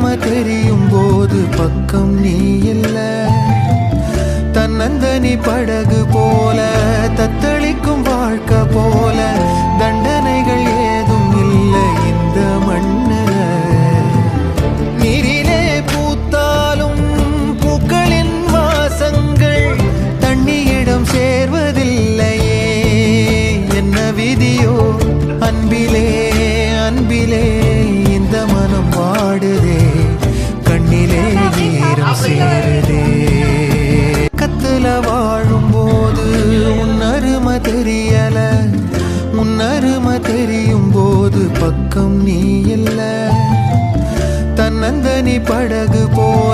அருமை தெரியும் போது பக்கம் நீ இல்ல. தன்னந்தனி படகு போல தத்தளிக்கும் வாழ்க்கை போல தண்டனைகள் ஏதும் இல்லை இந்த மண்ணுல. நீரிலே பூத்தாலும் பூக்களின் வாசங்கள் தண்ணியிடம் சேர்வதில்லையே. என்ன விதியோ? அன்பிலே அன்பிலே இந்த மனம் வாடுதே சேருதே கத்துல வாழும்போது உன் அருமை தெரியல. உன் தெரியும் போது பக்கம் நீ இல்லை. தன்னந்தனி படகு போ